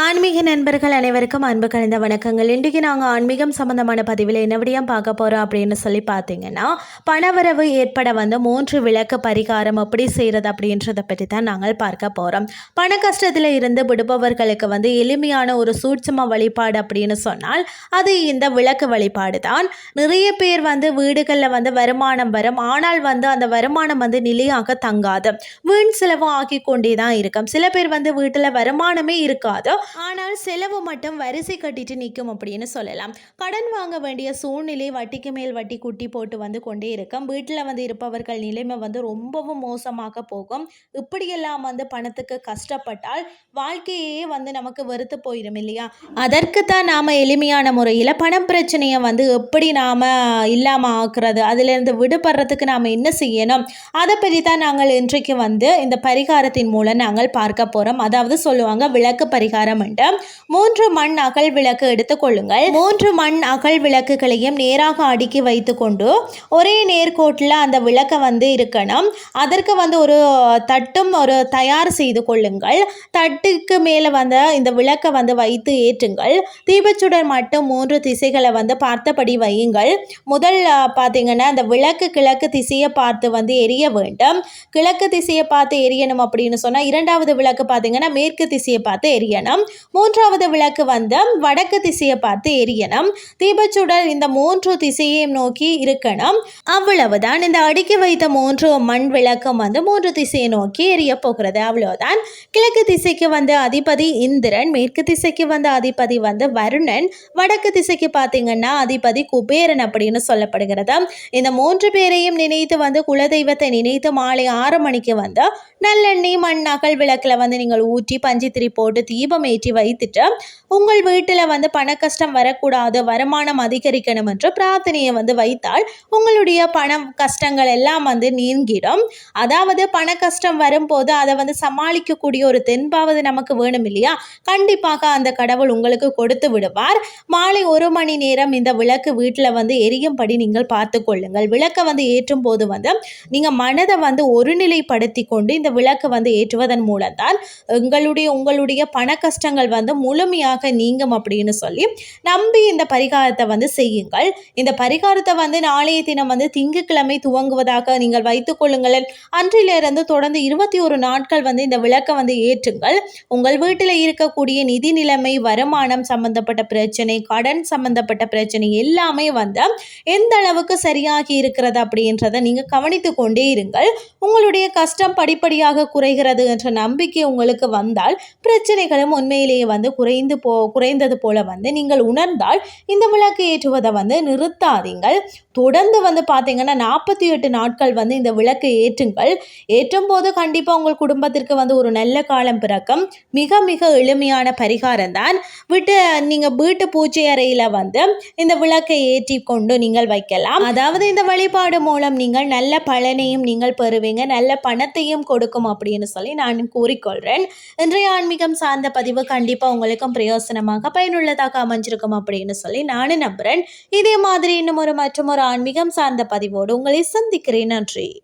ஆன்மீக நண்பர்கள் அனைவருக்கும் அன்பு கலந்த வணக்கங்கள். இன்றைக்கு நாங்கள் ஆன்மீகம் சம்பந்தமான பதிவில் என்ன விடியம் பார்க்க போகிறோம் அப்படின்னு சொல்லி பார்த்தீங்கன்னா பணவரவு ஏற்பட வந்து மூன்று விளக்கு பரிகாரம் எப்படி செய்கிறது அப்படின்றத பற்றி தான் நாங்கள் பார்க்க போகிறோம் பண கஷ்டத்தில் இருந்து விடுபவர்களுக்கு வந்து எளிமையான ஒரு சூட்சம வழிபாடு அப்படின்னு சொன்னால் அது இந்த விளக்கு வழிபாடு தான். நிறைய பேர் வந்து வீடுகளில் வந்து வருமானம் வரும். ஆனால் வந்து அந்த வருமானம் வந்து நிலையாக தங்காது. வீண் செலவும் ஆக்கி கொண்டே தான் இருக்கும். சில பேர் வந்து வீட்டில் வருமானமே இருக்காது. ஆனால் செலவு மட்டும் வரிசை கட்டிட்டு நிற்கும் அப்படின்னு சொல்லலாம். கடன் வாங்க வேண்டிய சூழ்நிலை வட்டிக்கு மேல் வட்டி குட்டி போட்டு வந்து கொண்டே இருக்கும். வீட்டில் வந்து இருப்பவர்கள் நிலைமை வந்து ரொம்பவும் மோசமாக போகும். இப்படியெல்லாம் வந்து பணத்துக்கு கஷ்டப்பட்டால் வாழ்க்கையே வந்து நமக்கு வெறுத்து போயிடும் இல்லையா? அதற்கு தான் நாம் எளிமையான முறையில் பணம் பிரச்சனையை வந்து எப்படி நாம் இல்லாமல் ஆக்குறது? அதிலிருந்து விடுபடுறதுக்கு நாம் என்ன செய்யணும்? அதை பற்றி தான் நாங்கள் இன்றைக்கு வந்து இந்த பரிகாரத்தின் மூலம் நாங்கள் பார்க்க போகிறோம் அதாவது சொல்லுவாங்க விளக்கு பரிகாரம் என்று மூன்று மண் அகல் விளக்கு எடுத்துக்கொள்ளுங்கள் மூன்று மண் அகல் விளக்குகளையும் நேராக அடுக்கி வைத்துக்கொண்டு ஒரே நேர்கோட்டில் அந்த விளக்கை வந்து இருக்கணும். அதற்கு வந்து ஒரு தட்டும் ஒரு தயார் செய்து கொள்ளுங்கள். தட்டுக்கு மேலே வந்து இந்த விளக்கை வந்து வைத்து ஏற்றுங்கள். தீபச்சுடர் மட்டும் மூன்று திசைகளை வந்து பார்த்தபடி வையுங்கள். முதல் பார்த்தீங்கன்னா அந்த விளக்கு கிழக்கு திசையை பார்த்து வந்து எரிய வேண்டும். கிழக்கு திசையை பார்த்து எரியணும் அப்படின்னு சொன்னால் இரண்டாவது விளக்கு பார்த்தீங்கன்னா மேற்கு திசையை பார்த்து எரியணும். மூன்றாவது விளக்கு வந்து வடக்கு திசையை பார்த்து எரியணும். தீபச்சுடர் இந்த மூன்று திசையையும் நோக்கி இருக்கணும். அவ்வளவுதான். இந்த அடுக்கி வைத்த மூன்று மண் விளக்கம் வந்து மூன்று திசையை நோக்கி எரிய போகிறது. அவ்வளவுதான். கிழக்கு திசைக்கு வந்து அதிபதி இந்திரன் மேற்கு திசைக்கு வந்து அதிபதி வந்து வருணன். வடக்கு திசைக்கு பார்த்தீங்கன்னா அதிபதி குபேரன் அப்படின்னு சொல்லப்படுகிறது. இந்த மூன்று பேரையும் நினைத்து வந்து குலதெய்வத்தை நினைத்து மாலை ஆறு மணிக்கு வந்து நல்லெண்ணெய் மண் அகல் விளக்கில் வந்து நீங்கள் ஊற்றி பஞ்சித்திரி போட்டு தீபம் ஏற்றி வைத்துட்டு உங்கள் வீட்டில் வந்து பண கஷ்டம் வரக்கூடாது வருமானம் அதிகரிக்கணும் என்று பிரார்த்தனையை வந்து வைத்தால் உங்களுடைய பணம் கஷ்டங்கள் எல்லாம் வந்து நீங்கிடும். அதாவது பண கஷ்டம் வரும்போது அதை வந்து சமாளிக்கக்கூடிய ஒரு தென்பாவது நமக்கு வேணும் இல்லையா? கண்டிப்பாக அந்த கடவுள் உங்களுக்கு கொடுத்து விடுவார். மாலை ஒரு மணி நேரம் இந்த விளக்கு வீட்டில் வந்து எரியும்படி நீங்கள் பார்த்து கொள்ளுங்கள். விளக்கை வந்து ஏற்றும் போது வந்து நீங்கள் மனதை வந்து ஒருநிலைப்படுத்தி கொண்டு இந்த விளக்கு வந்து ஏற்றுவதன் மூலம் தான் உங்களுடைய உங்களுடைய பண கஷ்டம் கஷ்டங்கள் வந்து முழுமையாக நீங்கும் அப்படின்னு சொல்லி நம்பி இந்த பரிகாரத்தை வந்து செய்யுங்கள். இந்த பரிகாரத்தை வந்து நாளைய தினம் வந்து திங்கட்கிழமை துவங்குவதாக நீங்கள் வைத்துக் கொள்ளுங்கள் அன்றிலிருந்து தொடர்ந்து இருபத்தி ஒரு நாட்கள் வந்து இந்த விளக்கை வந்து ஏற்றுங்கள். உங்கள் வீட்டில் இருக்கக்கூடிய நிதி நிலைமை வருமானம் சம்பந்தப்பட்ட பிரச்சனை கடன் சம்பந்தப்பட்ட பிரச்சனை எல்லாமே வந்து எந்த அளவுக்கு சரியாகி இருக்கிறது அப்படின்றத நீங்கள் கவனித்து கொண்டே இருங்கள். உங்களுடைய கஷ்டம் படிப்படியாக குறைகிறது என்ற நம்பிக்கை உங்களுக்கு வந்தால் பிரச்சனைகளும் உண்மையிலேயே வந்து குறைந்து போ குறைந்தது போல வந்து நீங்கள் உணர்ந்தால் இந்த விளக்கு ஏற்றுவதை வந்து நிறுத்தாதீங்கள். தொடர்ந்து வந்து பார்த்தீங்கன்னா நாற்பத்தி எட்டு நாட்கள் வந்து இந்த விளக்கு ஏற்றுங்கள். ஏற்றும் போது கண்டிப்பாக உங்கள் குடும்பத்திற்கு வந்து ஒரு நல்ல காலம் பிறக்கும். மிக மிக எளிமையான பரிகாரம் தான். விட்டு நீங்கள் வீட்டு பூஜை அறையில் வந்து இந்த விளக்கை ஏற்றி கொண்டு நீங்கள் வைக்கலாம். அதாவது இந்த வழிபாடு மூலம் நீங்கள் நல்ல பலனையும் நீங்கள் பெறுவீங்க. நல்ல பணத்தையும் கொடுக்கும் அப்படின்னு சொல்லி நான் கூறிக்கொள்கிறேன் இன்றைய ஆன்மீகம் சார்ந்த பதிவு கண்டிப்பாக உங்களுக்கும் பிரயோசனமாக பயனுள்ளதாக அமைஞ்சிருக்கும் அப்படின்னு சொல்லி நானும் நம்புகிறேன் இதே மாதிரி இன்னும் ஒரு மற்றும் ஒரு ஆன்மீகம் சார்ந்த பதிவோடு உங்களை சந்திக்கிறேன். நன்றி.